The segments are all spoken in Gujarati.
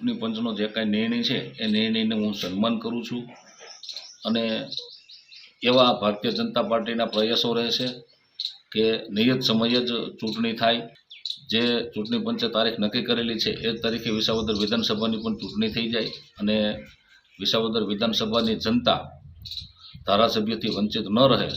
ચૂંટણી પંચનો જે કાંઈ નિર્ણય છે, એ નિર્ણયને હું સન્માન કરું છું. અને એવા ભારતીય જનતા પાર્ટીના પ્રયાસો રહેશે કે નિયત સમયે જ ચૂંટણી થાય. જે ચૂંટણી પંચે તારીખ નક્કી કરેલી છે, એ તારીખે વિસાવદર વિધાનસભાની પણ ચૂંટણી થઈ જાય અને વિસાવદર વિધાનસભાની જનતા ધારાસભ્યથી વંચિત ન રહે.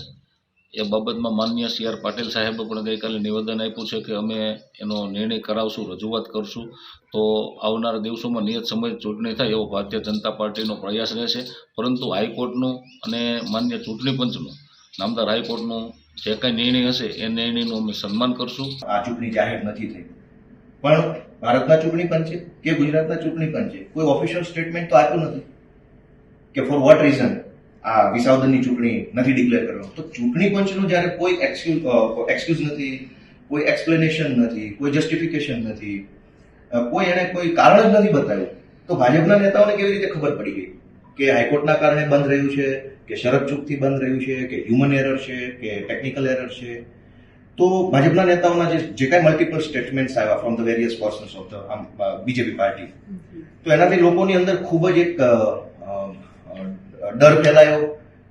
એ બાબતમાં માન્ય સી આર પાટીલ સાહેબે પણ ગઈકાલે નિવેદન આપ્યું છે કે અમે એનો નિર્ણય કરાવશું, રજૂઆત કરશું. તો આવનારા દિવસોમાં નિયત સમય ચૂંટણી થાય એવો ભારતીય જનતા પાર્ટીનો પ્રયાસ રહેશે. પરંતુ હાઈકોર્ટનું અને માન્ય ચૂંટણી પંચનું, નામદાર હાઈકોર્ટનું જે કાંઈ નિર્ણય હશે, એ નિર્ણયનું અમે સન્માન કરશું. આ ચૂંટણી જાહેર નથી થઈ. પણ ભારતના ચૂંટણી પંચે કે ગુજરાતના ચૂંટણી પંચે કોઈ ઓફિશિયલ સ્ટેટમેન્ટ તો આપ્યું નથી? કે ફોર વોટ રીઝન આ વિસાવદનની ચૂંટણી નથી ડિક્લેર કરવાનું. તો ચૂંટણી પંચનું જ્યારે કોઈ એક્સક્યુઝ નથી કોઈ એક્સપ્લેનેશન નથી કોઈ જસ્ટિફિકેશન નથી કોઈ એને કોઈ કારણ જ નથી બતાવ્યું તો ભાજપના નેતાઓને કેવી રીતે ખબર પડી ગઈ? કે હાઈકોર્ટના કારણે બંધ રહ્યું છે કે શરત ચૂકથી બંધ રહ્યું છે કે હ્યુમન એરર છે કે ટેકનિકલ એરર છે? તો ભાજપના નેતાઓના જે જે કાંઈ મલ્ટિપલ સ્ટેટમેન્ટ્સ આવ્યા from the various persons of the BJP party. તો એનાથી લોકોની અંદર ખૂબ જ એક ડર ફેલાયો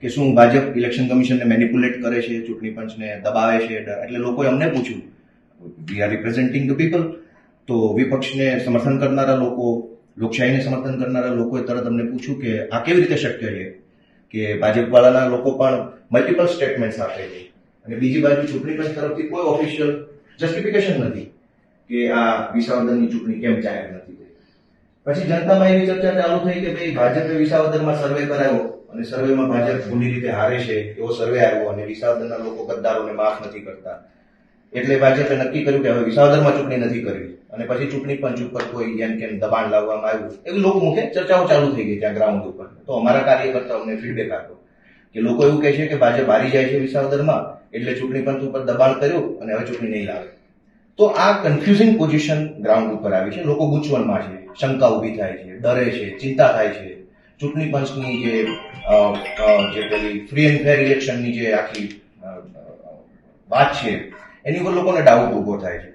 કે શું ભાજપ ઇલેક્શન કમિશનને મેનિપ્યુલેટ કરે છે, ચૂંટણી પંચને દબાવે છે એટલે લોકોએ અમને પૂછ્યું we are representing the people તો વિપક્ષને સમર્થન કરનારા લોકો, લોકશાહીને સમર્થન કરનારા લોકોએ તરત અમને પૂછ્યું કે, આ કેવી રીતે શક્ય છે કે ભાજપવાળાના લોકો પણ મલ્ટિપલ સ્ટેટમેન્ટ્સ આપે છે? અને બીજી બાજુ ચૂંટણી પંચ તરફથી કોઈ ઓફિશિયલ જસ્ટિફિકેશન નથી કે આ વિસાવદનની ચૂંટણી કેમ જાહેર નથી પછી જનતામાં એવી ચર્ચા ચાલુ થઈ કે ભાઈ ભાજપે વિસાવદરમાં સર્વે કરાયો અને સર્વેમાં ભાજપ ભૂલી રીતે હારે છે, એવો સર્વે આવ્યો અને વિસાવદરના લોકો ગદ્દારોને માફ નથી કરતા. એટલે ભાજપે નક્કી કર્યું કે હવે વિસાવદરમાં ચૂંટણી નથી કરવી. અને પછી ચૂંટણી પંચ ઉપર કોઈ જેમ કેમ દબાણ લાવવામાં આવ્યું, એવું લોકો મુખે ચર્ચાઓ ચાલુ થઈ ગઈ ત્યાં ગ્રાઉન્ડ ઉપર. તો અમારા કાર્યકર્તાઓને ફીડબેક આપ્યો કે લોકો એવું કહે છે કે ભાજપ હારી જાય છે વિસાવદરમાં, એટલે ચૂંટણી પંચ ઉપર દબાણ કર્યું અને હવે ચૂંટણી નહીં લાવે. તો આ કન્ફ્યુઝિંગ પોઝિશન ગ્રાઉન્ડ ઉપર આવી છે. લોકો ગૂંચવણમાં છે. શંકા ઊભી થાય છે. ડરે છે. ચિંતા થાય છે. ચૂંટણી પંચની જે જે પેલી ફ્રી એન્ડ ફેર ઇલેક્શનની જે આખી વાત છે, એની ઉપર લોકોને ડાઉટ ઊભો થાય છે.